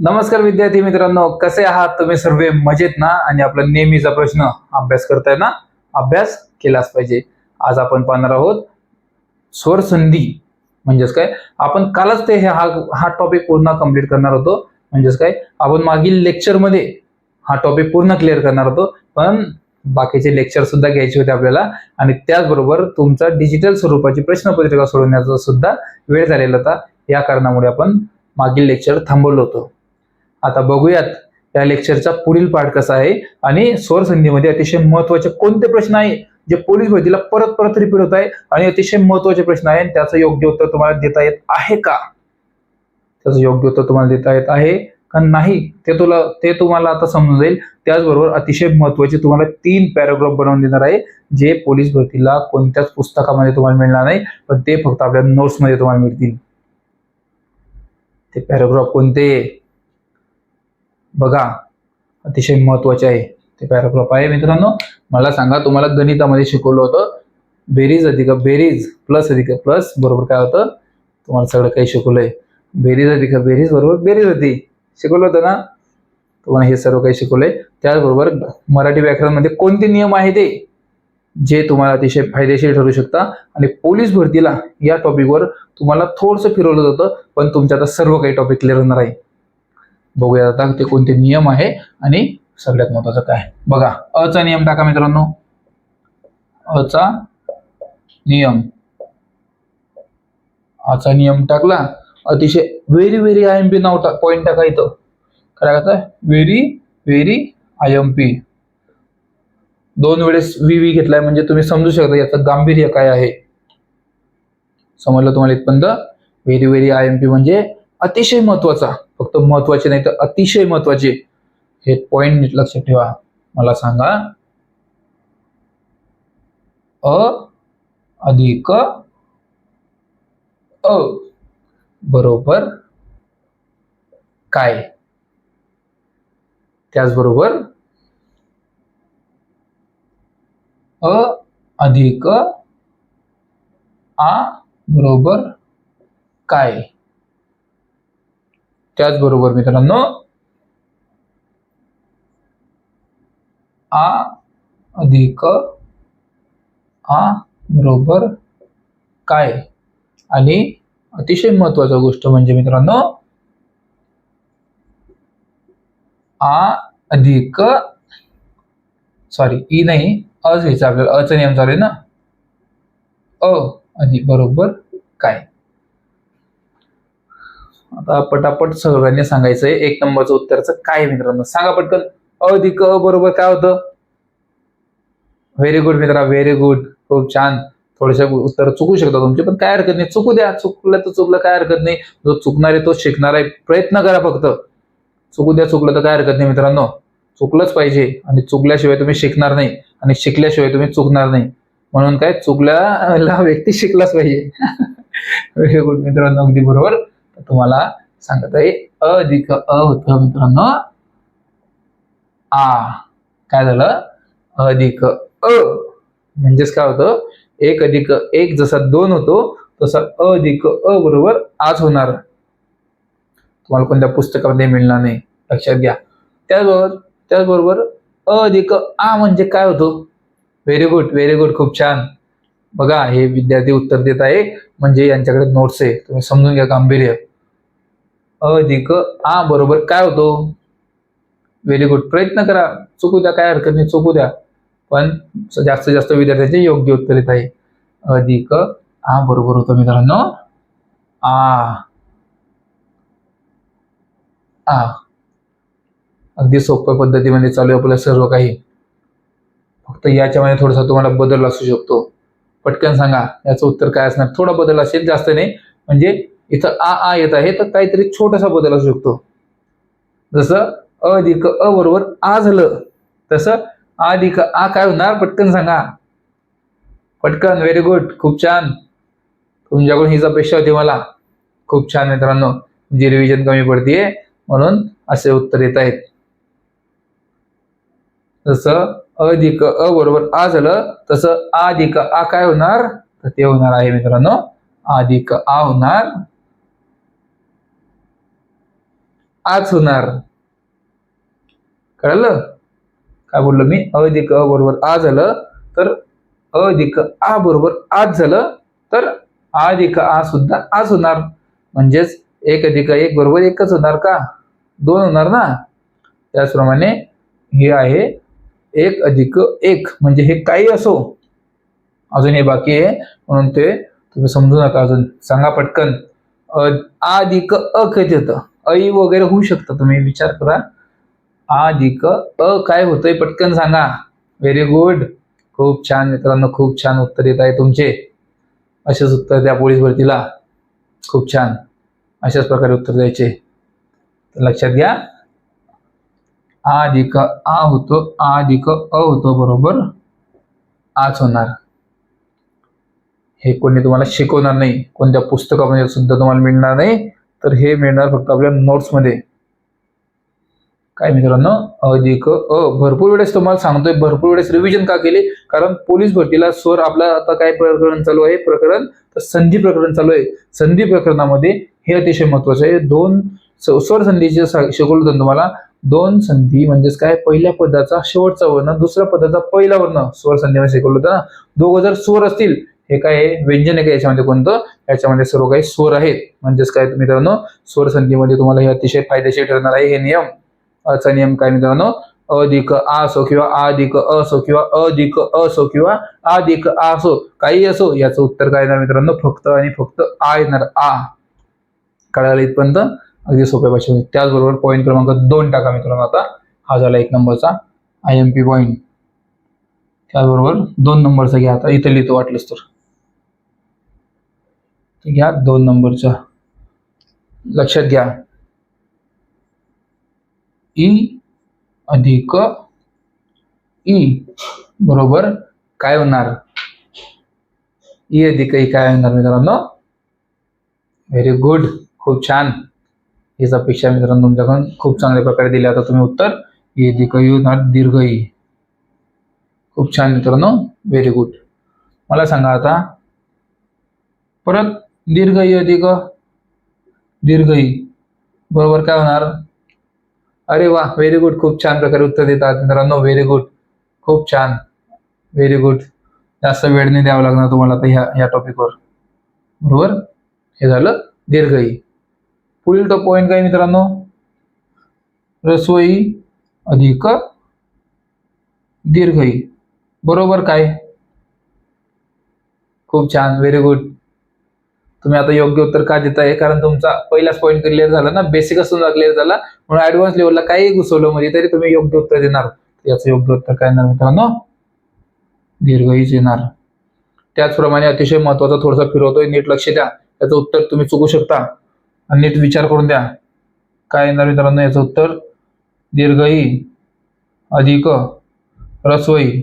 नमस्कार विद्यार्थी मित्रांनो कसे आहात? तुम्ही सर्व मजेत ना? आणि आपला नेहमीचा प्रश्न अभ्यास करताय ना? अभ्यास केलाच पाहिजे. आज आपण पाहणार आहोत स्वरसंधी. म्हणजेच काय? आपण कालच ते हा हा टॉपिक पूर्ण कंप्लीट करणार होतो. म्हणजेच काय? आपण मागील लेक्चरमध्ये हा टॉपिक पूर्ण क्लिअर करणार होतो. पण बाकीचे लेक्चर सुद्धा घ्यायचे होते आपल्याला. आणि त्याचबरोबर तुमचा डिजिटल स्वरूपाची प्रश्नपत्रिका सोडवण्याचा सुद्धा वेळ झालेला होता. या कारणामुळे आपण मागील लेक्चर थांबवलं होतं. आता बघूयात या लेक्चरचा पुढील पाठ कसा आहे. आणि स्वर संधीमध्ये अतिशय महत्त्वाचे कोणते प्रश्न आहे? जे पोलीस भरतीला परत परत रिपीट होत आहे आणि अतिशय महत्त्वाचे प्रश्न आहे. आणि त्याचं योग्य उत्तर तुम्हाला देता येत आहे का? त्याचं योग्य उत्तर तुम्हाला देता येत आहे का नाही? ते तुला ते तुम्हाला आता समजून जाईल. त्याचबरोबर अतिशय महत्त्वाचे तुम्हाला तीन पॅराग्राफ बनवून देणार आहे. जे पोलीस भरतीला कोणत्याच पुस्तकामध्ये तुम्हाला मिळणार नाही. पण ते फक्त आपल्या नोट्समध्ये तुम्हाला मिळतील. ते पॅराग्राफ कोणते? बघा अतिशय महत्त्वाचे आहे ते पॅराग्राफ आहे मित्रांनो मला सांगा तुम्हाला गणितामध्ये शिकवलं होतं बेरीज अधिक बेरीज प्लस अधिक प्लस बरोबर काय होतं? तुम्हाला सगळं काही शिकवलंय. बेरीज अधिक बेरीज बरोबर बेरीज होती. शिकवलं होतं ना? तुम्हाला हे सर्व काही शिकवलंय. त्याचबरोबर मराठी व्याकरणमध्ये कोणते नियम आहे ते जे तुम्हाला अतिशय फायदेशीर ठरू शकता. आणि पोलीस भरतीला या टॉपिकवर तुम्हाला थोडंसं फिरवलं जातं पण तुमच्या आता सर्व काही टॉपिक क्लिअर होणार आहे. बघूया आता ते कोणते नियम आहे आणि सगळ्यात महत्वाचं काय बघा अचा नियम टाका मित्रांनो. अचा नियम. अचा नियम टाकला अतिशय very very I M P नाव टाक पॉईंट टाका इथं. काय टाकायचं very very I M P दोन वेळेस व्ही व्ही घेतलाय म्हणजे तुम्ही समजू शकता याचं गांभीर्य काय आहे. समजलं तुम्हाला इथपर्यंत? Very very I M P म्हणजे अतिशय महत्त्वाचा फक्त महत्त्वाचे नाही तर अतिशय महत्त्वाचे. हे पॉइंट नीट लक्षात ठेवा. मला सांगा. अ अधिक अ बरोबर काय? त्याचबरोबर अ अधिक आ बरोबर काय? त्याचबरोबर मित्रांनो आ अधिक आ बरोबर काय? आणि अतिशय महत्त्वाचा गोष्ट म्हणजे मित्रांनो आ अधिक सॉरी ई नाही अच घ्यायचं आपल्याला अचा नियम चालू ना? अ अधिक बरोबर काय? आता पटापट सगळ्यांनी सांगायचंय. एक नंबरचं उत्तरचं काय मित्रांनो? सांगा पटकन. अ अधिक अ बरोबर काय होतं? व्हेरी गुड मित्रा व्हेरी गुड खूप छान. थोडेसे उत्तर चुकू शकता तुमचे पण काय हरकत नाही. चुकू द्या. चुकलं तर चुकलं काय हरकत नाही. जो चुकणार आहे तो शिकणार आहे. प्रयत्न करा फक्त. चुकू द्या चुकलं तर काय हरकत नाही मित्रांनो. चुकलंच पाहिजे. आणि चुकल्याशिवाय तुम्ही शिकणार नाही. आणि शिकल्याशिवाय तुम्ही चुकणार नाही. म्हणून काय? चुकल्याला व्यक्ती शिकलाच पाहिजे. व्हेरी गुड मित्रांनो अगदी बरोबर. तुम्हाला सांगत आहे. अधिक अ होतं मित्रांनो. आ. काय झालं? अधिक अ. म्हणजेच काय होतं? एक अधिक एक जसा दोन होतो तसा अधिक अ बरोबर आज होणार. तुम्हाला कोणत्या पुस्तकामध्ये मिळणार नाही? लक्षात घ्या. त्याचबरोबर त्याचबरोबर अधिक आ म्हणजे काय होतो? व्हेरी गुड व्हेरी गुड खूप छान. बघा हे विद्यार्थी उत्तर देत आहे. म्हणजे यांच्याकडे नोट्स आहे. तुम्ही समजून घ्या गांभीर्य. अधिक आ बरोबर. काय होतो? व्हेरी गुड प्रयत्न करा. चुकू द्या काय हरकत नाही चुकू द्या. पण जास्तीत जास्त विद्यार्थ्यांचे योग्य उत्तर येत आहे. अधिक आ बरोबर होतं मित्रांनो. आ. आ. अगदी सोप्या पद्धतीमध्ये चालू आहे आपलं सर्व काही. फक्त याच्यामध्ये थोडासा तुम्हाला बदल असू शकतो. पटकन सांगा याचं उत्तर काय असणार? थोडा बदल असेल जास्त नाही. म्हणजे इथं आ आ येत आहे. तर काहीतरी छोटासा बदल असू शकतो. जसं अ अधिक अ बरोबर आ झालं तसं आ अधिक आ काय होणार? पटकन सांगा. पटकन. व्हेरी गुड खूप छान. तुमच्याकडून हीच अपेक्षा होती मला. खूप छान मित्रांनो. म्हणजे रिव्हिजन कमी पडतीये. म्हणून असे उत्तर येत आहेत. जसं अधिक अ बरोबर आ झालं तसं आ अधिक आ काय होणार? तर ते होणार आहे मित्रांनो. अधिक आ होणार. आज होणार. कळलं? काय बोललो मी? अ अधिक अ बरोबर आ झालं तर अ अधिक आ बरोबर आज झालं तर आ अधिक आ सुद्धा आज होणार. म्हणजेच एक अधिक एक बरोबर एकच होणार का? दोन होणार ना? त्याचप्रमाणे हे आहे एक अधिक एक म्हणजे हे काही असो. अजून हे बाकी आहे. म्हणून ते तुम्ही समजू नका अजून. सांगा पटकन. अ आ अधिक अ कधी होतं? ऐ वगैरे होऊ शकतं. तुम्ही विचार करा. आ अधिक अ काय होतंय पटकन सांगा. व्हेरी गुड खूप छान मित्रांनो खूप छान उत्तर येत आहे तुमचे. असेच उत्तर द्या पोलीस भरतीला. खूप छान. अशाच प्रकारे उत्तर द्यायचे. तर लक्षात घ्या. आ अधिक आ होतो आ अधिक अ होतो बरोबर? आज होणार. हे कोणी तुम्हाला शिकवणार नाही. कोणत्या पुस्तकामध्ये सुद्धा तुम्हाला मिळणार नाही. तर हे मिळणार फक्त आपल्या नोट्समध्ये. काय मित्रांनो? अधिक अ भरपूर वेळेस तुम्हाला सांगतोय भरपूर वेळेस रिव्हिजन का केले? कारण पोलीस भरतीला स्वर आपला आता काय प्रकरण चालू आहे? प्रकरण तर संधी प्रकरण चालू आहे. संधी प्रकरणामध्ये हे अतिशय महत्वाचं आहे. दोन स्वर संधीचे शिकवलं होतं तुम्हाला? दोन संधी म्हणजेच काय? पहिल्या पदाचा शेवटचा वर्ण दुसऱ्या पदाचा पहिला वर्ण स्वर संधीमध्ये शिकवलं होतं ना? दोघं जर स्वर असतील हे काय आहे? व्यंजन आहे का याच्यामध्ये कोणतं? याच्यामध्ये सर्व काही स्वर आहेत. म्हणजेच काय मित्रांनो स्वर संधीमध्ये तुम्हाला हे अतिशय फायदेशीर ठरणार आहे. हे नियम अचा नियम काय मित्रांनो? अधिक असो किंवा अधिक असो किंवा अधिक असो किंवा अधिक आ असो काही असो याचं उत्तर काय येणार मित्रांनो? फक्त आणि फक्त आ येणार. आ. कळायला इथपर्यंत? अगदी सोप्या भाषेमध्ये त्याचबरोबर पॉईंट क्रमांक दोन टाका मित्रांनो आता. हा झाला एक नंबरचा आय एम पी पॉईंट त्याचबरोबर दोन नंबरचा घ्या आता. इथं लिहितो वाटलंच तर. तर घ्या दोन नंबरचा. लक्षात घ्या. ई अधिक ई बरोबर काय होणार? ई अधिक ई काय होणार मित्रांनो? व्हेरी गुड खूप छान. हीच अपेक्षा मित्रांनो तुमच्याकडून. खूप चांगल्या प्रकारे दिले आता तुम्ही उत्तर. ई अधिक ई होणार दीर्घ ई. खूप छान मित्रांनो. व्हेरी गुड मला सांगा आता. परत दीर्घ ई अधिक दीर्घ ई बरोबर काय होणार? अरे वा व्हेरी गुड खूप छान प्रकारे उत्तर देतात मित्रांनो. व्हेरी गुड खूप छान. व्हेरी गुड जास्त वेळ नाही द्यावा लागणार तुम्हाला आता ह्या ह्या टॉपिकवर बरोबर? हे झालं दीर्घई. पुढील तो पॉईंट काय मित्रांनो? रसोई अधिक दीर्घई. बरोबर काय? खूप छान. व्हेरी गुड तुम्ही आता योग्य उत्तर का देताय? कारण तुमचा पहिलाच पॉईंट क्लिअर झाला ना? बेसिक असून क्लिअर झाला. म्हणून ऍडव्हान्स लेवलला काही घुसवलं म्हणजे तरी तुम्ही योग्य उत्तर देणार. याचं योग्य उत्तर काय येणार मित्रांनो? दीर्घहीच येणार. त्याचप्रमाणे अतिशय महत्त्वाचा थोडासा फिरवतोय नीट लक्ष द्या. त्याचं उत्तर तुम्ही चुकू शकता. आणि नीट विचार करून द्या. काय येणार मित्रांनो याचं उत्तर? दीर्घही अधिक रसोई.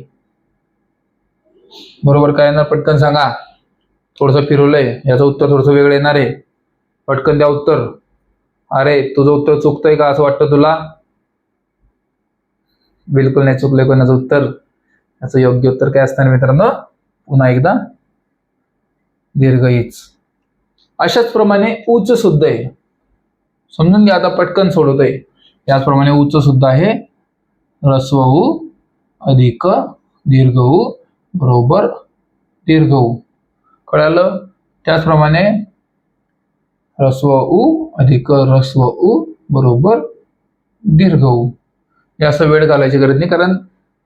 बरोबर काय येणार? पटकन सांगा. थोडंसं फिरवलंय. याचं उत्तर थोडंसं वेगळं येणार आहे. पटकन द्या उत्तर. अरे तुझं उत्तर चुकतंय का असं वाटतं तुला? बिलकुल नाही चुकलंय कोणाचं उत्तर. याचं योग्य उत्तर काय असणार मित्रांनो? पुन्हा एकदा. दीर्घईच अशाच प्रमाणे उच्च सुद्धा आहे. समजून घ्या आता पटकन सोडवतोय. त्याचप्रमाणे उच्च सुद्धा आहे. ह्रस्व अधिक दीर्घ बरोबर दीर्घ कळालं? त्याचप्रमाणे रस्व उ अधिक ह्रस्व उ बरोबर दीर्घ उ. जास्त वेळ घालायची गरज नाही कारण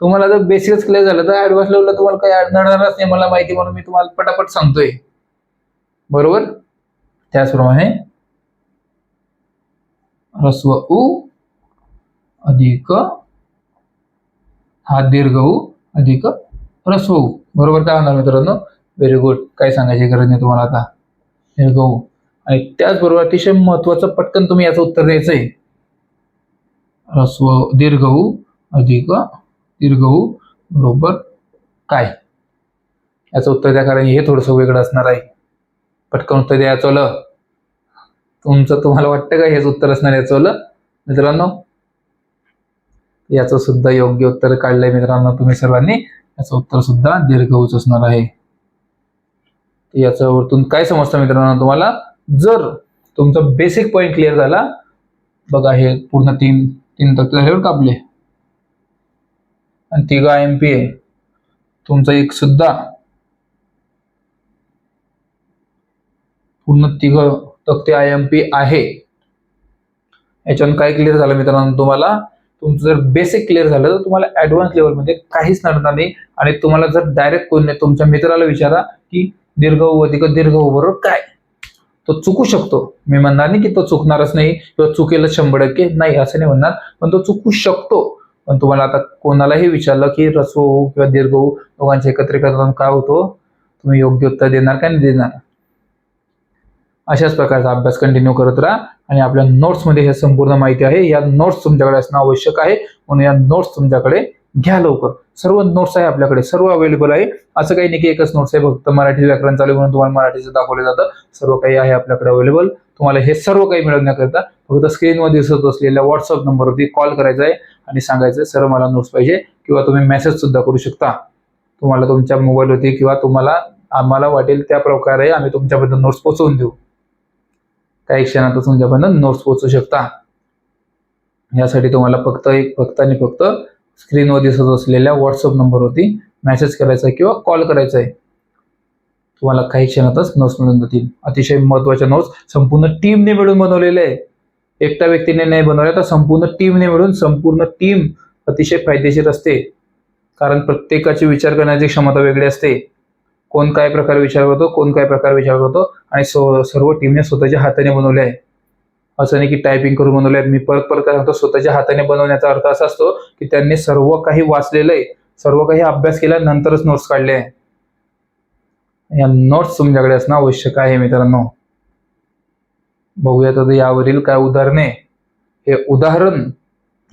तुम्हाला जर बेसिकच क्लिअर झालं तर ऍडव्हान्स लेवलला तुम्हाला काही अडणारच नाही मला माहिती म्हणून मी तुम्हाला पटापट सांगतोय. बरोबर? त्याचप्रमाणे ह्रस्व उ अधिक हा दीर्घ उ अधिक रस्व उ. बरोबर काय होणार मित्रांनो? व्हेरी गुड काय सांगायची गरज नाही तुम्हाला आता. दीर्घ आणि त्याचबरोबर अतिशय महत्वाचं पटकन तुम्ही याचं उत्तर द्यायचंय. आहे दीर्घ उ अधिक दीर्घहू बरोबर काय? याचं उत्तर द्या कारण हे थोडंसं वेगळं असणार आहे. पटकन उत्तर द्या याचं तुमचं तुम्हाला वाटतं का हेच उत्तर असणार याचं मित्रांनो याचं सुद्धा योग्य उत्तर काढलंय मित्रांनो तुम्ही सर्वांनी. याचं उत्तर सुद्धा दीर्घऊच असणार आहे. याच्यावरतून काय समजतं मित्रांनो तुम्हाला? जर तुमचा बेसिक पॉईंट क्लिअर झाला बघा हे पूर्ण तीन तीन तक्ते झाल्यावर कापले आणि तिघा आय एम पी ए तुमचा एक सुद्धा. पूर्ण तिघ तक्ते आय एम पी आहे. याच्यावर काय क्लिअर झालं मित्रांनो तुम्हाला? तुमचं जर बेसिक क्लिअर झालं तर तुम्हाला ऍडव्हान्स लेवलमध्ये काहीच नडणार नाही. आणि तुम्हाला जर डायरेक्ट कोणी तुमच्या मित्राला विचारा की दीर्घ उ अधिक दीर्घ उ बरोबर काय? तो चुकू शकतो. मी म्हणणार नाही की तो चुकणारच नाही किंवा चुकेल शंभर टक्के नाही असं नाही म्हणणार. पण तो चुकू शकतो. पण तुम्हाला आता कोणालाही विचारलं की रस्व होऊ किंवा दीर्घ होऊ दोघांचे एकत्रीकरण काय होतो? तुम्ही योग्य उत्तर देणार का नाही देणार? अशाच प्रकारचा अभ्यास कंटिन्यू करत राहा. आणि आपल्या नोट्समध्ये हे संपूर्ण माहिती आहे. या नोट्स तुमच्याकडे असणं आवश्यक आहे. म्हणून या नोट्स तुमच्याकडे घ्या लवकर. सर्व नोट्स आहे आपल्याकडे. सर्व अवेलेबल आहे. असं काही नाही की एकच नोट्स आहे. फक्त मराठी व्याकरण चालू म्हणून तुम्हाला मराठीचं दाखवलं जातं. सर्व काही आहे आपल्याकडे अवेलेबल तुम्हाला हे सर्व काही मिळवण्याकरता फक्त स्क्रीनवर दिसत असलेल्या व्हॉट्सअप नंबरवरती कॉल करायचा आहे आणि सांगायचं सर मला नोट्स पाहिजे. किंवा तुम्ही मेसेज सुद्धा करू शकता. तुम्हाला तुमच्या मोबाईलवरती किंवा तुम्हाला आम्हाला वाटेल त्या प्रकारे आम्ही तुमच्याबद्दल नोट्स पोहोचवून देऊ. काही क्षणातच तुमच्यापर्यंत नोट्स पोहोचू शकता. यासाठी तुम्हाला फक्त एक फक्त आणि फक्त स्क्रीनवर दिसत असलेल्या व्हॉट्सअप नंबरवरती मेसेज करायचा आहे किंवा कॉल करायचा आहे तुम्हाला काही क्षणातच नोट्स मिळून जातील. अतिशय महत्त्वाच्या नोट्स संपूर्ण टीमने मिळून बनवलेले आहे. एकट्या व्यक्तीने नाही बनवल्या तर संपूर्ण टीमने मिळून संपूर्ण टीम अतिशय फायदेशीर असते. कारण प्रत्येकाची विचार करण्याची क्षमता वेगळी असते. कोण काय प्रकारे विचार करतो कोण काय प्रकारे विचार करतो आणि सर्व टीमने स्वतःच्या हाताने बनवले आहे. असं नाही की टायपिंग करून बनवले आहेत मी परत परत काय सांगतो स्वतःच्या हाताने बनवण्याचा अर्थ असा असतो की त्यांनी सर्व काही वाचलेलं आहे. सर्व काही अभ्यास केला नंतरच नोट्स काढले आहे. या नोट्स तुमच्याकडे असणं आवश्यक आहे मित्रांनो. बघूयात आता यावरील काय उदाहरणे. हे उदाहरण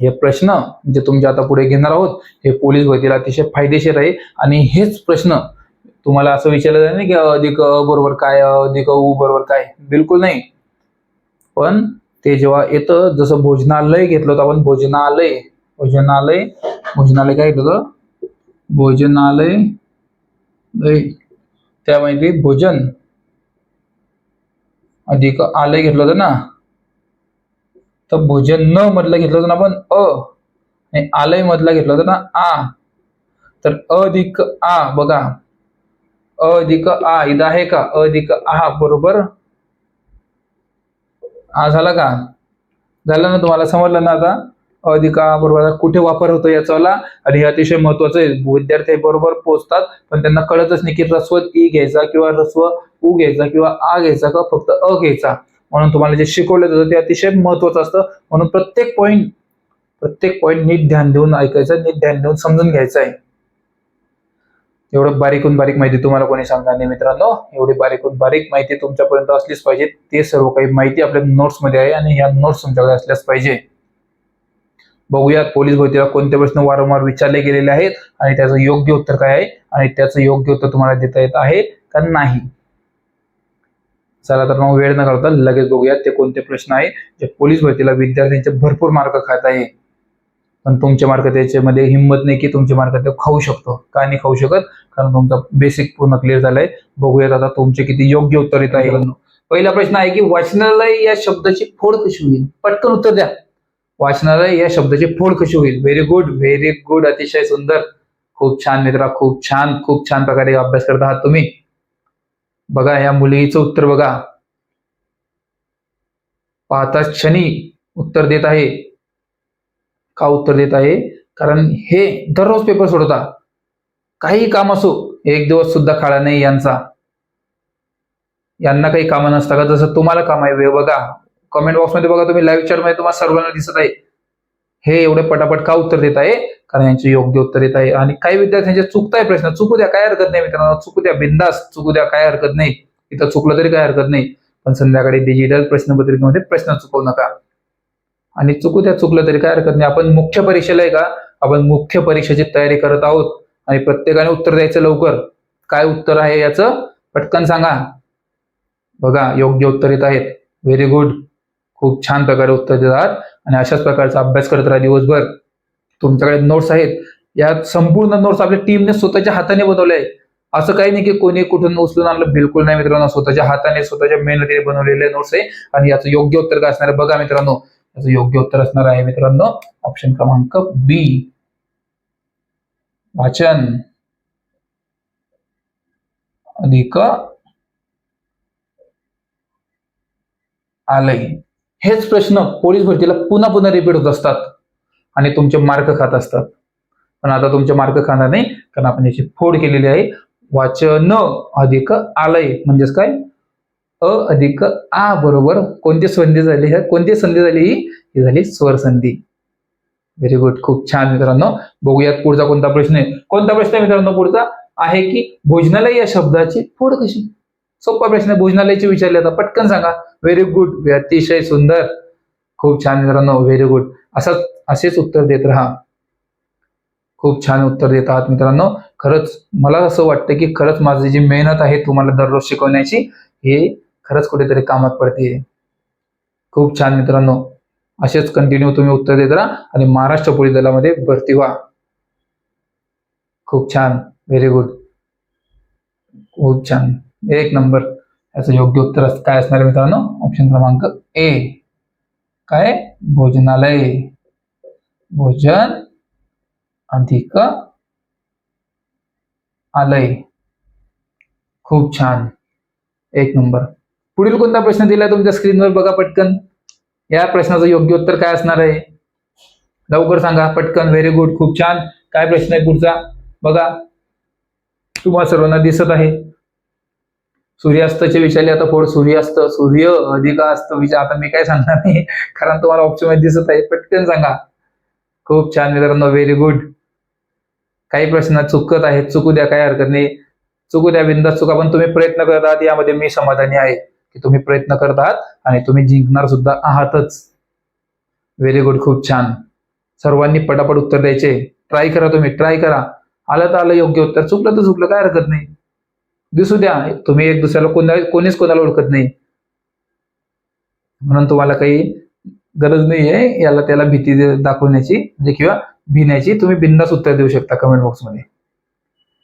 हे प्रश्न जे तुमच्या आता पुढे घेणार आहोत हे पोलीस भरतीला अतिशय फायदेशीर आहे. आणि हेच प्रश्न तुम्हाला असं विचारलं जाईल ना की अधिक बरोबर काय अधिक उ बरोबर काय? बिलकुल नाही. पण ते जेव्हा येतं जसं भोजनालय घेतलं होतं आपण भोजनालय भोजनालय भोजनालय काय घेतलं होतं? भोजनालय त्या त्यामध्ये भोजन. अधिक आलय घेतलं होतं ना. तर भोजन न मधलं घेतलं होतं ना आपण अ. आणि आलय मधला घेतलं होतं ना आ. तर अधिक आ बघा. अधिक आ इथं आहे का? अधिक आ बरोबर. हा झाला का? झालं ना तुम्हाला समजलं ना आता? अधिका बरोबर कुठे वापर होतो याचा आणि हे अतिशय महत्वाचं आहे. विद्यार्थी बरोबर पोहोचतात पण त्यांना कळतच नाही की रस्व ई घ्यायचा किंवा रस्व उ घ्यायचा किंवा आ घ्यायचा का फक्त अ घ्यायचा. म्हणून तुम्हाला जे शिकवलं जातं ते अतिशय महत्वाचं असतं. म्हणून प्रत्येक पॉईंट प्रत्येक पॉईंट नीट ध्यान देऊन ऐकायचं नीट ध्यान देऊन समजून घ्यायचं आहे. एवढं बारीकून बारीक माहिती तुम्हाला कोणी सांगणार नाही मित्रांनो. एवढी बारीकून बारीक माहिती तुमच्यापर्यंत असलीच पाहिजे. ते सर्व काही माहिती आपल्या नोट्समध्ये आहे आणि ह्या नोट्स तुमच्याकडे असल्याच पाहिजे. बघूया पोलीस भरतीला कोणते प्रश्न वारंवार विचारले गेलेले आहेत आणि त्याचं योग्य उत्तर काय आहे आणि त्याचं योग्य उत्तर तुम्हाला देता येत आहे का नाही? चला तर मग वेळ न घालवता लगेच बघूया ते कोणते प्रश्न आहे जे पोलीस भरतीला विद्यार्थ्यांचे भरपूर मार्क खात आहे. पण तुमचे मार्क त्याच्यामध्ये हिंमत नाही की तुमचे मार्क ते खाऊ शकतो. का नाही खाऊ शकत? कारण तुमचा बेसिक पूर्ण क्लिअर झालाय. बघूयात आता तुमचे किती योग्य उत्तर येत आहे. पहिला प्रश्न आहे की वाचनालय या शब्दाची फोड कशी होईल? पटकन उत्तर द्या. वाचनालय या शब्दाची फोड कशी होईल? व्हेरी गुड व्हेरी गुड अतिशय सुंदर. खूप छान मित्रा खूप छान खूप छान प्रकारे अभ्यास करत आहात तुम्ही. बघा या मुलीचं उत्तर बघा. पाहता क्षणी उत्तर देत आहे. का उत्तर देत आहे? कारण हे दररोज पेपर सोडवता. काही काम असो एक दिवस सुद्धा खाळा नाही यांचा. यांना काही कामं नसतं का? जसं तुम्हाला काम आहे वेळ बघा. कमेंट बॉक्समध्ये बघा तुम्ही लाईव्ह चॅटमध्ये तुम्हाला सर्वांना दिसत आहे. हे एवढे पटापट का उत्तर देत आहे? कारण यांचे योग्य उत्तर येत आहे. आणि काही विद्यार्थ्यांचे चुकताय प्रश्न. चुकू द्या काय हरकत नाही मित्रांनो. चुकू द्या बिंदास चुकू द्या काय हरकत नाही. इथं चुकलं तरी काय हरकत नाही. पण संध्याकाळी डिजिटल प्रश्नपत्रिकेमध्ये प्रश्न चुकवू नका. आणि चुकू त्या चुकलं तरी काय हरकत नाही. आपण मुख्य परीक्षेला आहे का? आपण मुख्य परीक्षेची तयारी करत आहोत आणि प्रत्येकाने उत्तर द्यायचं लवकर. काय उत्तर आहे याचं पटकन सांगा. बघा योग्य उत्तर येत आहेत. व्हेरी गुड खूप छान प्रकारे उत्तर देतात आणि अशाच प्रकारचा अभ्यास करत राहा दिवसभर. तुमच्याकडे नोट्स आहेत. या संपूर्ण नोट्स आपल्या टीमने स्वतःच्या हाताने बनवले. आहे असं काही नाही की कोणी कुठून उचलून आणलं. बिलकुल नाही मित्रांनो. स्वतःच्या हाताने स्वतःच्या मेहनतीने बनवलेले नोट्स आहे. आणि याचं योग्य उत्तर काय असणार बघा मित्रांनो. त्याचं योग्य उत्तर असणार आहे मित्रांनो. ऑप्शन क्रमांक बी वाचन. अधिक आलय. हेच प्रश्न पोलीस भरतीला पुन्हा पुन्हा रिपीट होत असतात आणि तुमचे मार्क खात असतात. पण आता तुमचे मार्क खाणार नाही कारण आपण याची फोड केलेली आहे. वाचन अधिक आलय म्हणजेच काय? अ अधिक आ बरोबर कोणती संधी झाली है कोणती संधी झाली ही? ही झाली स्वर संधी. व्हेरी गुड खूप छान मित्रांनो. बघूयात पुढचा कोणता प्रश्न आहे. कोणता प्रश्न आहे मित्रांनो पुढचा? आहे की भोजनालय या शब्दाची फोड कशी? सोपा प्रश्न आहे. भोजनालयाचे विचारले आता पटकन सांगा. व्हेरी गुड अतिशय सुंदर. खूप छान मित्रांनो. व्हेरी गुड असंच असेच उत्तर देत राहा. खूप छान उत्तर देत आहात मित्रांनो. खरंच मला असं वाटतं की खरंच माझी जी मेहनत आहे तुम्हाला दररोज शिकवण्याची हे खरंच कुठेतरी कामात पडते खूप छान मित्रांनो. असेच कंटिन्यू तुम्ही उत्तर देत राहा आणि महाराष्ट्र पोलीस दलामध्ये भरती व्हा. खूप छान. व्हेरी गुड खूप छान. एक नंबर. याचं योग्य उत्तर अस- काय असणार आहे मित्रांनो? ऑप्शन क्रमांक ए काय? भोजनालय. भोजन अधिक आलय खूप छान. एक नंबर. पुढील कोणता प्रश्न दिलाय तुमच्या स्क्रीनवर बघा पटकन. या प्रश्नाचं योग्य उत्तर काय असणार आहे? लवकर सांगा. पटकन. व्हेरी गुड खूप छान. काय प्रश्न आहे पुढचा? बघा. तुम्हाला सर्वांना दिसत आहे. सूर्यास्ताचे विचारले आता फोड सूर्यास्त. सूर्य अधिक असत विचार. आता मी काय सांगणार नाही. कारण तुम्हाला ऑप्शनमध्ये दिसत आहे. पटकन सांगा. खूप छान मित्रांनो. व्हेरी गुड काही प्रश्न चुकत आहेत. चुकू द्या. काय हरकत नाही. चुकू द्या बिंदास. चुका. पण तुम्ही प्रयत्न करत आहात. यामध्ये मी समाधानी आहे. की तुम्ही प्रयत्न करत आहात आणि तुम्ही जिंकणार सुद्धा आहातच. व्हेरी गुड खूप छान. सर्वांनी पटापट उत्तर द्यायचे. ट्राय करा तुम्ही ट्राय करा. आलं तर आलं योग्य उत्तर. चुकलं तर चुकलं काय हरकत नाही. दिसू द्या तुम्ही एक दुसऱ्याला कोणा कोणीच कोणाला ओळखत नाही. म्हणून तुम्हाला काही गरज नाही आहे याला त्याला भीती दाखवण्याची म्हणजे किंवा भिण्याची तुम्ही बिंदास उत्तर देऊ शकता कमेंट बॉक्समध्ये.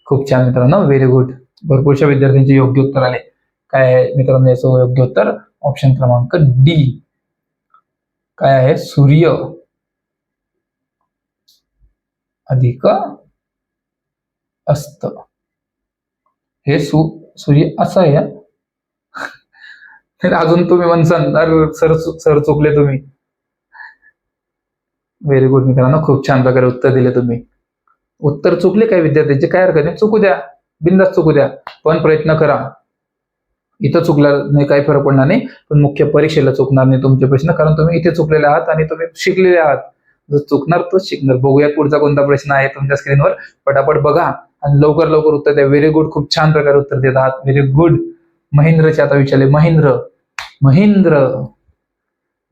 खूप छान मित्रांनो व्हेरी गुड भरपूरशा विद्यार्थ्यांचे योग्य उत्तर आले. काय आहे मित्रांनो याचं योग्य उत्तर? ऑप्शन क्रमांक डी काय आहे? सूर्य. अधिक अस्त. हे सु सूर्य असं आहे तर अजून तुम्ही म्हणसान अरे सर सर चुकले तुम्ही. व्हेरी गुड मित्रांनो खूप छान प्रकारे उत्तर दिले तुम्ही. उत्तर चुकले काय विद्यार्थ्यांचे? काय हरकत नाही चुकू द्या. बिंदास चुकू द्या. पण प्रयत्न करा. इथं चुकला नाही काही फरक पडणार नाही पण मुख्य परीक्षेला चुकणार नाही तुमचे प्रश्न कारण तुम्ही इथे चुकलेले आहात आणि तुम्ही शिकलेले आहात. जो चुकणार तोच शिकणार. बघूया पुढचा कोणता प्रश्न आहे तुमच्या स्क्रीनवर पटापट बघा आणि लवकर लवकर उत्तर द्या. व्हेरी गुड खूप छान प्रकारे उत्तर देत आहात. व्हेरी गुड महेंद्रचे आता विचारले. महेंद्र. महेंद्र.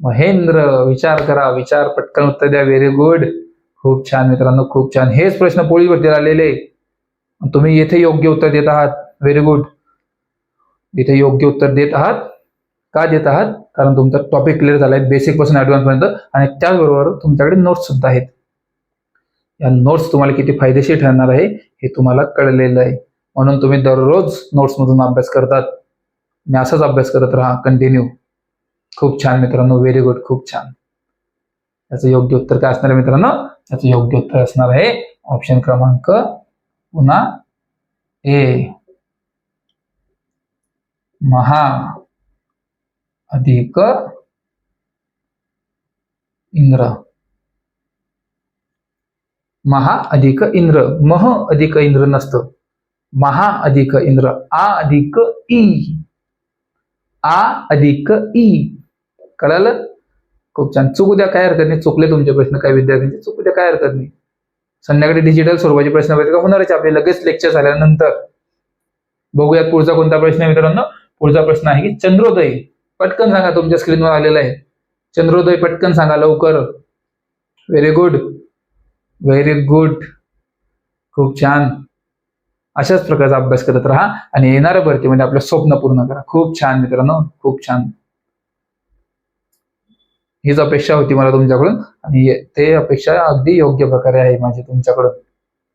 महेंद्र विचार करा. विचार पटकन उत्तर द्या. व्हेरी गुड खूप छान मित्रांनो. खूप छान. हेच प्रश्न पोळीवरती आलेले. तुम्ही येथे योग्य उत्तर देत आहात. व्हेरी गुड इथे योग्य उत्तर देत आहात. का देत आहात? कारण तुमचा टॉपिक क्लिअर झालाय बेसिकपासून ऍडव्हान्स पर्यंत. आणि त्याचबरोबर तुमच्याकडे नोट्स सुद्धा आहेत. या नोट्स तुम्हाला किती फायदेशीर ठरणार आहे हे तुम्हाला कळलेलं आहे. म्हणून तुम्ही दररोज नोट्स मधून अभ्यास करतात. आणि असाच अभ्यास करत राहा कंटिन्यू खूप छान मित्रांनो व्हेरी गुड खूप छान. याचं योग्य उत्तर काय असणार आहे मित्रांनो? याचं योग्य उत्तर असणार आहे ऑप्शन क्रमांक पुन्हा ए महा अधिक इंद्र. महा अधिक इंद्र. मह अधिक इंद्र नसतं. महा अधिक इंद्र. आ अधिक ई. आ अधिक ई. कळालं? खूप छान. चुकू द्या काय हरकत नाही. चुकले तुमचे प्रश्न काय विद्यार्थ्यांचे? चुकू द्या काय हरकत नाही. संध्याकाळी डिजिटल स्वरूपाचे प्रश्न होणारच आपले लगेच लेक्चर झाल्यानंतर. बघूयात पुढचा कोणता प्रश्न आहे मित्रांनो. पुढचा प्रश्न आहे की चंद्रोदय पटकन सांगा तुमच्या स्क्रीनवर आलेला आहे. चंद्रोदय पटकन सांगा लवकर. व्हेरी गुड व्हेरी गुड खूप छान. अशाच प्रकारचा अभ्यास करत राहा आणि येणाऱ्या भरतीमध्ये आपलं स्वप्न पूर्ण करा. खूप छान मित्रांनो. खूप छान. हीच अपेक्षा होती मला तुमच्याकडून आणि ते अपेक्षा अगदी योग्य प्रकारे आहे माझी तुमच्याकडून.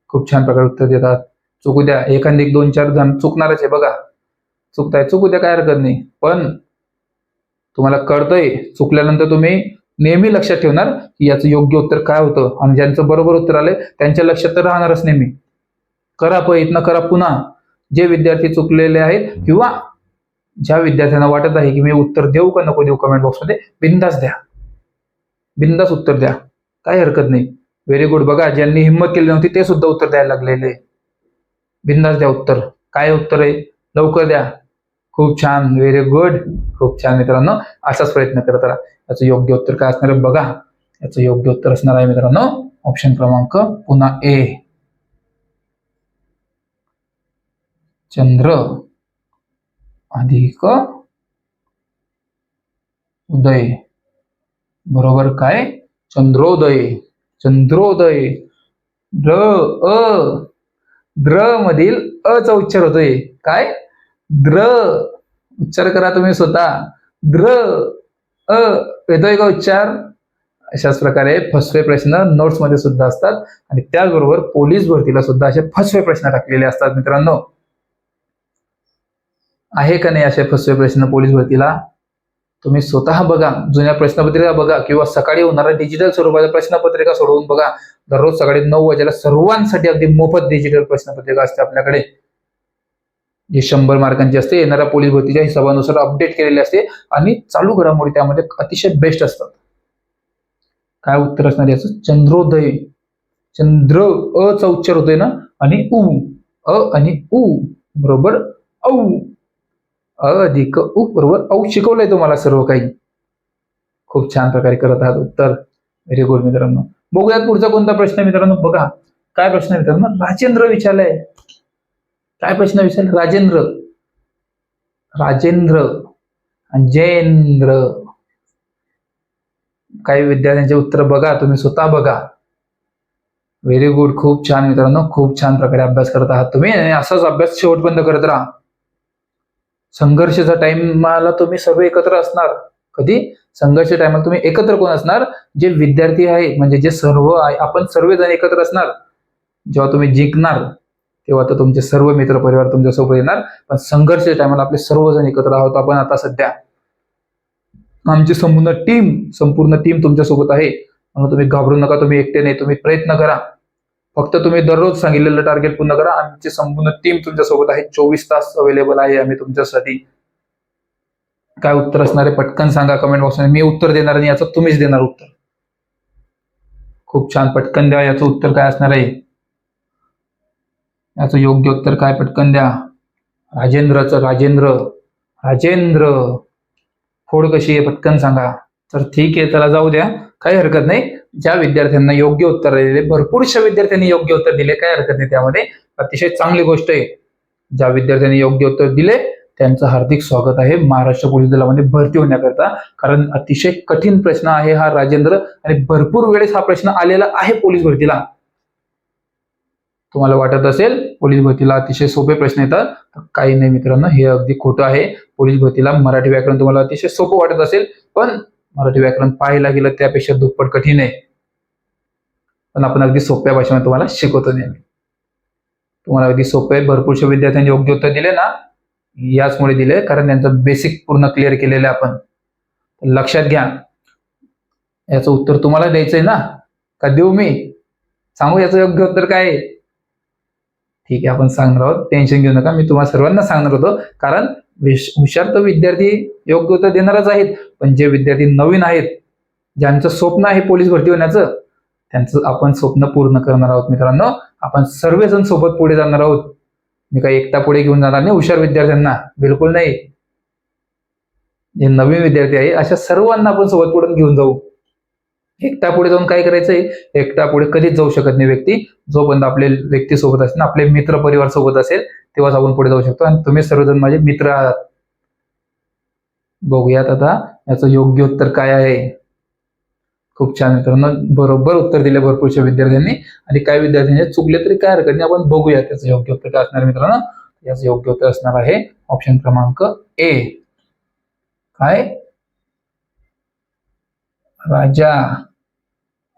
खूप छान प्रकारे उत्तर देतात. चुकू द्या. एखादी एक दोन चार जण चुकणारच आहे. बघा. चुकताय चुकू द्या काय हरकत नाही. पण तुम्हाला कळतंय चुकल्यानंतर तुम्ही नेहमी लक्षात ठेवणार की याचं योग्य उत्तर काय होतं. आणि ज्यांचं बरोबर उत्तर आलंय त्यांच्या लक्षात तर राहणारच नेहमी. करा प्रयत्न करा पुन्हा. जे विद्यार्थी चुकलेले आहेत किंवा ज्या विद्यार्थ्यांना वाटत आहे की मी उत्तर देऊ का नको देऊ कमेंट बॉक्समध्ये बिंदास द्या. बिंदास उत्तर द्या. काही हरकत नाही. व्हेरी गुड बघा ज्यांनी हिंमत केली नव्हती ते सुद्धा उत्तर द्यायला लागलेले. बिंदास द्या उत्तर. काय उत्तर आहे? लवकर द्या. खूप छान व्हेरी गुड खूप छान मित्रांनो असाच प्रयत्न करत राहा. याचं योग्य उत्तर काय असणार आहे बघा. याचं योग्य उत्तर असणार आहे मित्रांनो ऑप्शन क्रमांक पुन्हा ए चंद्र. अधिक उदय. बरोबर काय? चंद्रोदय. चंद्रोदय. द्र अ. द्र मधील अचा उच्चार होतोय. काय? द्र. उच्चार करा तुम्ही स्वतः. द्र अ. येतोय का उच्चार? अशाच प्रकारे फसवे प्रश्न नोट्समध्ये सुद्धा असतात. आणि त्याचबरोबर पोलीस भरतीला सुद्धा असे फसवे प्रश्न टाकलेले असतात मित्रांनो. आहे का नाही असे फसवे प्रश्न पोलीस भरतीला? तुम्ही स्वतः बघा. जुन्या प्रश्नपत्रिका बघा किंवा सकाळी होणारा डिजिटल स्वरूपाच्या प्रश्नपत्रिका सोडवून बघा. दररोज सकाळी नऊ वाजेला सर्वांसाठी अगदी मोफत डिजिटल प्रश्नपत्रिका असते आपल्याकडे. जे शंभर मार्कांची असते येणाऱ्या पोलीस भरतीच्या हिशोबानुसार अपडेट केलेली असते आणि चालू घडामोडी त्यामध्ये अतिशय बेस्ट असतात. काय उत्तर असणार याचं? चंद्रोदय. चंद्र अ चा उच्चार होतोय ना? आणि उ. अ आणि उ बरोबर औ. अ अधिक उ बरोबर औ. शिकवलंय तुम्हाला सर्व काही. खूप छान प्रकारे करत आहात उत्तर. व्हेरी गुड मित्रांनो. बघूयात पुढचा कोणता प्रश्न मित्रांनो? बघा. काय प्रश्न आहे मित्रांनो? राजेंद्र विचारलाय काय प्रश्न विचार राजेंद्र. राजेंद्र. आणि जयेंद्र. काही विद्यार्थ्यांचे उत्तर बघा तुम्ही स्वतः बघा. व्हेरी गुड खूप छान मित्रांनो खूप छान प्रकारे अभ्यास करत आहात तुम्ही. आणि असाच अभ्यास शेवटपर्यंत करत राहा. संघर्षाचा टाइमाला तुम्ही सर्व एकत्र असणार. कधी? संघर्ष टाइमला तुम्ही एकत्र कोण असणार? जे विद्यार्थी आहे म्हणजे जे सर्व आहे आपण सर्वजण एकत्र असणार. जेव्हा तुम्ही जिंकणार तेव्हा तर तुमचे सर्व मित्र परिवार तुमच्यासोबत येणार. पण संघर्ष टायमाला आपले सर्वजण एकत्र आहोत. आपण आता सध्या आमची संपूर्ण टीम संपूर्ण टीम तुमच्यासोबत आहे. म्हणून तुम्ही घाबरू नका. तुम्ही एकटे नाही. तुम्ही प्रयत्न करा. फक्त तुम्ही दररोज सांगितलेलं टार्गेट पूर्ण करा. आमची संपूर्ण टीम तुमच्यासोबत आहे. चोवीस तास अवेलेबल आहे आम्ही तुमच्यासाठी. काय उत्तर असणार आहे पटकन सांगा कमेंट बॉक्समध्ये मी उत्तर देणार आणि याचं तुम्हीच देणार उत्तर. खूप छान. पटकन द्या. याचं उत्तर काय असणार आहे? याचं योग्य उत्तर काय? पटकन द्या. राजेंद्रचं राजेंद्र राजेंद्र. फोड कशी आहे? पटकन सांगा. तर ठीक आहे त्याला जाऊ द्या. काही हरकत नाही. ज्या विद्यार्थ्यांना योग्य उत्तर दिले भरपूरशा विद्यार्थ्यांनी योग्य उत्तर दिले काही हरकत नाही त्यामध्ये. अतिशय चांगली गोष्ट आहे. ज्या विद्यार्थ्यांनी योग्य उत्तर दिले त्यांचं हार्दिक स्वागत आहे. महाराष्ट्र पोलीस दलामध्ये भरती होण्याकरता. कारण अतिशय कठीण प्रश्न आहे हा राजेंद्र आणि भरपूर वेळेस हा प्रश्न आलेला आहे पोलीस भरतीला. तुम्हाला वाटत असेल पोलीस भरतीला अतिशय सोपे प्रश्न येतात. तर काही नाही मित्रांनो हे अगदी खोटं आहे. पोलीस भरतीला मराठी व्याकरण तुम्हाला अतिशय सोपं वाटत असेल पण मराठी व्याकरण पाहायला गेलं त्यापेक्षा दुप्पट कठीण आहे. पण आपण अगदी सोप्या भाषेमध्ये तुम्हाला शिकवतो नेहमी. तुम्हाला अगदी सोपे भरपूरशा विद्यार्थ्यांनी योग्य उत्तर दिले ना याचमुळे दिले कारण त्यांचं बेसिक पूर्ण क्लिअर केलेलं आहे आपण. लक्षात घ्या. याचं उत्तर तुम्हाला द्यायचंय ना. का देऊ मी? सांगू याचं योग्य उत्तर काय आहे? ठीक आहे आपण सांगणार आहोत. टेन्शन घेऊ नका. मी तुम्हाला सर्वांना सांगणार होतो. कारण हुशार तर विद्यार्थी योग्य तर देणारच आहेत. पण जे विद्यार्थी नवीन आहेत ज्यांचं स्वप्न आहे पोलीस भरती होण्याचं त्यांचं आपण स्वप्न पूर्ण करणार आहोत मित्रांनो. आपण सर्वजण सोबत पुढे जाणार आहोत. मी काही एकटा पुढे घेऊन जाणार नाही हुशार विद्यार्थ्यांना. बिलकुल नाही. जे नवीन विद्यार्थी आहे अशा सर्वांना आपण सोबत पुढे घेऊन जाऊ. एकटा पुढे जाऊन काय करायचंय एकटा पुढे कधीच जाऊ शकत नाही व्यक्ती. जोपर्यंत आपले व्यक्ती सोबत असेल आपले मित्र परिवार सोबत असेल तेव्हाच आपण पुढे जाऊ शकतो. आणि तुम्ही सर्वजण माझे मित्र आहात. बघूयात आता याचं योग्य उत्तर काय आहे. खूप छान मित्रांनो बरोबर उत्तर दिले भरपूरशा विद्यार्थ्यांनी. आणि काही विद्यार्थ्यांनी चुकले तरी काय हरकत नाही. आपण बघूया त्याचं योग्य उत्तर काय असणार मित्रांनो. याचं योग्य उत्तर असणार आहे ऑप्शन क्रमांक ए काय? राजा.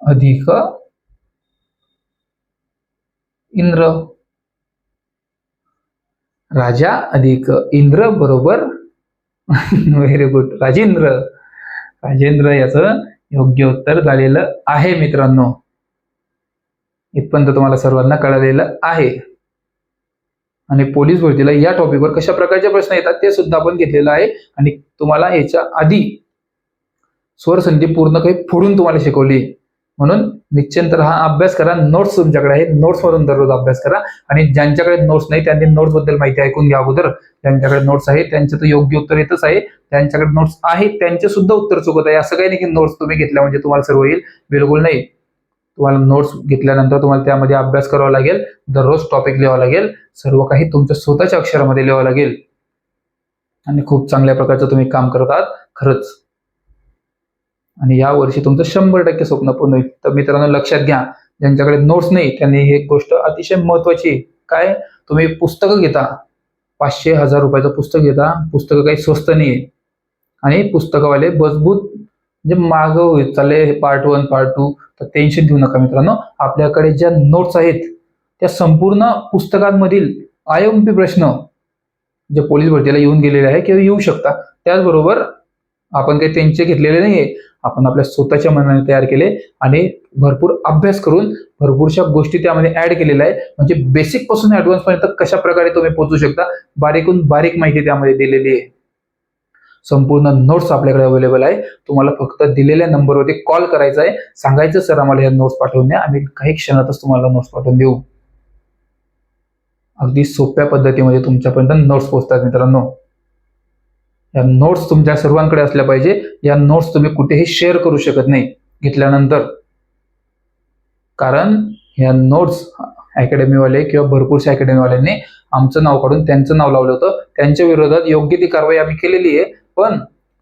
अधिक इंद्र. राजा अधिक इंद्र बरोबर व्हेरी गुड राजेंद्र. राजेंद्र याचं योग्य उत्तर झालेलं आहे मित्रांनो. इथपर्यंत तुम्हाला सर्वांना कळालेलं आहे. आणि पोलीस भरतीला या टॉपिकवर कशा प्रकारचे प्रश्न येतात ते सुद्धा आपण घेतलेलं आहे. आणि तुम्हाला याच्या आधी स्वरसंधी पूर्ण काही फोडून तुम्हाला शिकवली. म्हणून निश्चिंत हा अभ्यास करा. नोट्स तुमच्याकडे आहे नोट्स मधून दररोज अभ्यास करा. आणि ज्यांच्याकडे नोट्स नाही त्यांनी नोट्सबद्दल माहिती ऐकून घ्या अगोदर. ज्यांच्याकडे नोट्स आहे त्यांचं तर योग्य उत्तर येतच आहे. त्यांच्याकडे नोट्स आहेत त्यांचे सुद्धा उत्तर चुकत आहे. असं काही नाही की नोट्स तुम्ही घेतल्या म्हणजे तुम्हाला सर्व येईल. बिलकुल नाही. तुम्हाला नोट्स घेतल्यानंतर तुम्हाला त्यामध्ये अभ्यास करावा लागेल. दररोज टॉपिक लिहावा लागेल. सर्व काही तुमच्या स्वतःच्या अक्षरामध्ये लिहावं लागेल. आणि खूप चांगल्या प्रकारचं तुम्ही काम करत आहात. खरंच. आणि या वर्षी तुमचं शंभर टक्के स्वप्न पूर्ण होईल. तर मित्रांनो लक्षात घ्या ज्यांच्याकडे नोट्स नाही त्यांनी ही गोष्ट अतिशय महत्वाची आहे. काय? तुम्ही पुस्तकं घेता. पाचशे हजार रुपयाचं पुस्तक घेता. पुस्तकं काही स्वस्त नाही आहे आणि पुस्तकवाले मजबूत म्हणजे माग होईल चालले पार्ट वन पार्ट टू तर टेन्शन घेऊ नका मित्रांनो. आपल्याकडे ज्या नोट्स आहेत त्या संपूर्ण पुस्तकांमधील आयएमपी प्रश्न जे पोलीस भरतीला येऊन गेलेले आहे किंवा येऊ शकता त्याचबरोबर आपण काही त्यांचे घेतलेले नाहीये. आपण आपल्या स्वतःच्या मनाने तयार केले आणि भरपूर अभ्यास करून भरपूरशा गोष्टी त्यामध्ये ऍड केलेल्या आहे म्हणजे बेसिकपासून ऍडव्हान्स पर्यंत कशा प्रकारे तुम्ही पोहोचू शकता बारीकून बारीक माहिती त्यामध्ये दिलेली आहे. संपूर्ण नोट्स आपल्याकडे अवेलेबल आहे. तुम्हाला फक्त दिलेल्या नंबरवरती कॉल करायचा आहे. सांगायचं सर आम्हाला या नोट्स पाठवून द्या. आम्ही काही क्षणातच तुम्हाला नोट्स पाठवून देऊ. अगदी सोप्या पद्धतीमध्ये तुमच्यापर्यंत नोट्स पोहोचतात मित्रांनो. या नोट्स तुमच्या सर्वांकडे असल्या पाहिजे. या नोट्स तुम्ही कुठेही शेअर करू शकत नाही. घेतल्यानंतर. कारण या नोट्स अकॅडमीवाले किंवा भरपूरशा अकॅडमीवाल्यांनी आमचं नाव काढून त्यांचं नाव लावलं होतं. त्यांच्या विरोधात योग्य ती कारवाई आम्ही केलेली आहे. पण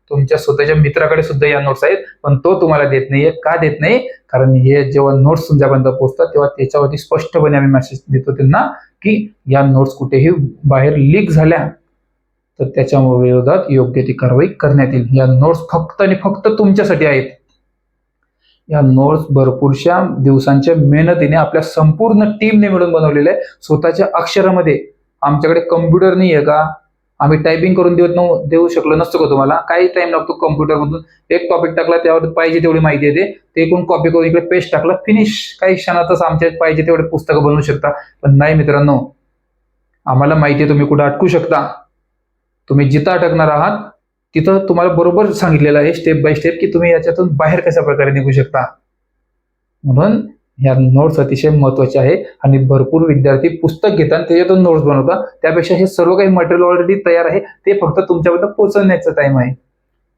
तुमच्या स्वतःच्या मित्राकडे सुद्धा या नोट्स आहेत. पण तो तुम्हाला देत नाहीये. का देत नाही? कारण हे जेव्हा नोट्स तुमच्यापर्यंत पोहोचतात तेव्हा त्याच्यावरती स्पष्टपणे आम्ही मेसेज देतो त्यांना की या नोट्स कुठेही बाहेर लीक झाल्या. तर त्याच्या विरोधात योग्य ती कारवाई करण्यात येईल. या नोट्स फक्त आणि फक्त तुमच्यासाठी आहेत. या नोट्स भरपूरशा दिवसांच्या मेहनतीने आपल्या संपूर्ण टीमने मिळून बनवलेल्या आहे स्वतःच्या अक्षरामध्ये. आमच्याकडे कम्प्युटर नाही आहे का? आम्ही टायपिंग करून देऊ नव्ह देऊ शकलो नसतो का तुम्हाला? काही टाइम लागतो कम्प्युटरमधून एक टॉपिक टाकला त्यावर पाहिजे तेवढी माहिती येते. ते एकूण कॉपी करून इकडे पेस्ट टाकला फिनिश काही क्षणातच आमच्या पाहिजे तेवढे पुस्तकं बनवू शकता. पण नाही मित्रांनो आम्हाला माहिती आहे तुम्ही कुठं अटकू शकता. तुम्ही जिथं अटकणार आहात तिथं तुम्हाला बरोबर सांगितलेलं आहे स्टेप बाय स्टेप की तुम्ही याच्यातून बाहेर कशा प्रकारे निघू शकता. म्हणून ह्या नोट्स अतिशय महत्त्वाचे आहे आणि भरपूर विद्यार्थी पुस्तक घेतात त्याच्यातून नोट्स बनवतात. त्यापेक्षा हे सर्व काही मटेरियल ऑलरेडी तयार आहे ते फक्त तुमच्यापर्यंत पोहोचवण्याचा टाइम आहे.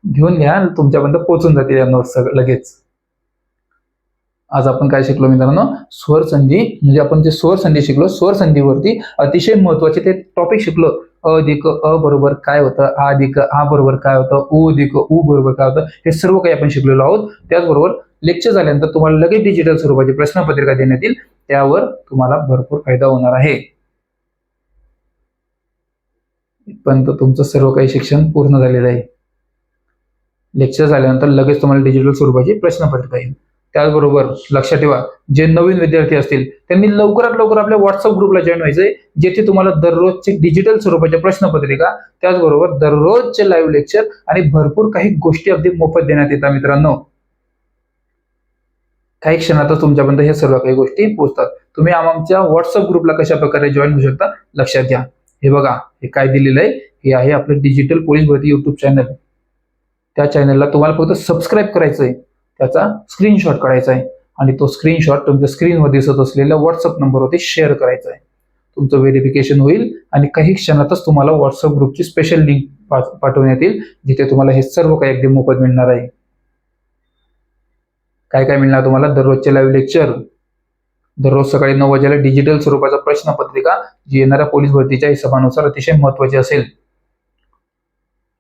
घेऊन घ्या आणि तुमच्यापर्यंत पोहोचून जातील या नोट्स लगेच. आज आपण काय शिकलो मित्रांनो? स्वर संधी म्हणजे आपण जे स्वर संधी शिकलो स्वर संधीवरती अतिशय महत्त्वाचे ते टॉपिक शिकलो. अधिक अ बरोबर काय होतं? आ अधिक आ बरोबर काय होतं? उ अधिक उ बरोबर काय होतं? हे सर्व काही आपण शिकलेलो आहोत. त्याचबरोबर लेक्चर झाल्यानंतर तुम्हाला लगेच डिजिटल स्वरूपाची प्रश्नपत्रिका देण्यात येईल. त्यावर तुम्हाला भरपूर फायदा होणार आहे. पण तुमचं सर्व काही शिक्षण पूर्ण झालेलं आहे. लेक्चर झाल्यानंतर लगेच तुम्हाला डिजिटल स्वरूपाची प्रश्नपत्रिका येईल. त्याचबरोबर लक्षात ठेवा जे नवीन विद्यार्थी असतील त्यांनी लवकरात लवकर आपल्या व्हॉट्सअप ग्रुपला जॉईन व्हायचंय जेथे तुम्हाला दररोजचे डिजिटल स्वरूपाच्या प्रश्नपत्रिका त्याचबरोबर दररोजचे लाईव्ह लेक्चर आणि भरपूर काही गोष्टी अगदी मोफत देण्यात येतात मित्रांनो. काही क्षणातच तुमच्यापर्यंत हे सर्व काही गोष्टी पोहोचतात. तुम्ही आमच्या व्हॉट्सअप ग्रुपला कशा प्रकारे जॉईन होऊ शकता लक्षात घ्या. हे बघा हे काय दिलेलं आहे हे आहे आपलं डिजिटल पोलीस भरती युट्यूब चॅनल त्या चॅनलला तुम्हाला फक्त सबस्क्राईब करायचं आहे त्याचा स्क्रीनशॉट काढायचा आहे. आणि तो स्क्रीनशॉट तुमच्या स्क्रीनवर दिसत असलेल्या व्हॉट्सअप नंबरवरती शेअर करायचा आहे. तुमचं व्हेरिफिकेशन होईल आणि काही क्षणातच तुम्हाला व्हॉट्सअप ग्रुपची स्पेशल लिंक पाठवण्यात येईल जिथे तुम्हाला हे सर्व काही अगदी मोफत मिळणार आहे. काय काय मिळणार तुम्हाला? दररोजचे लाईव्ह लेक्चर दररोज सकाळी नऊ वाजेला डिजिटल स्वरूपाचा प्रश्नपत्रिका जी येणाऱ्या पोलीस भरतीच्या हिशोबानुसार अतिशय महत्वाची असेल.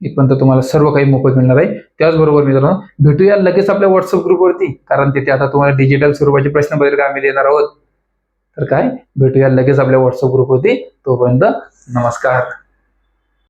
इथपर्यंत तुम्हाला सर्व काही मोफत मिळणार आहे. त्याचबरोबर मित्रांनो भेटूया लगेच आपल्या व्हॉट्सअप ग्रुपवरती कारण तिथे आता तुम्हाला डिजिटल स्वरूपाची प्रश्नपत्रिका आम्ही देणार आहोत. तर काय? भेटूया लगेच आपल्या व्हॉट्सअप ग्रुपवरती तोपर्यंत नमस्कार.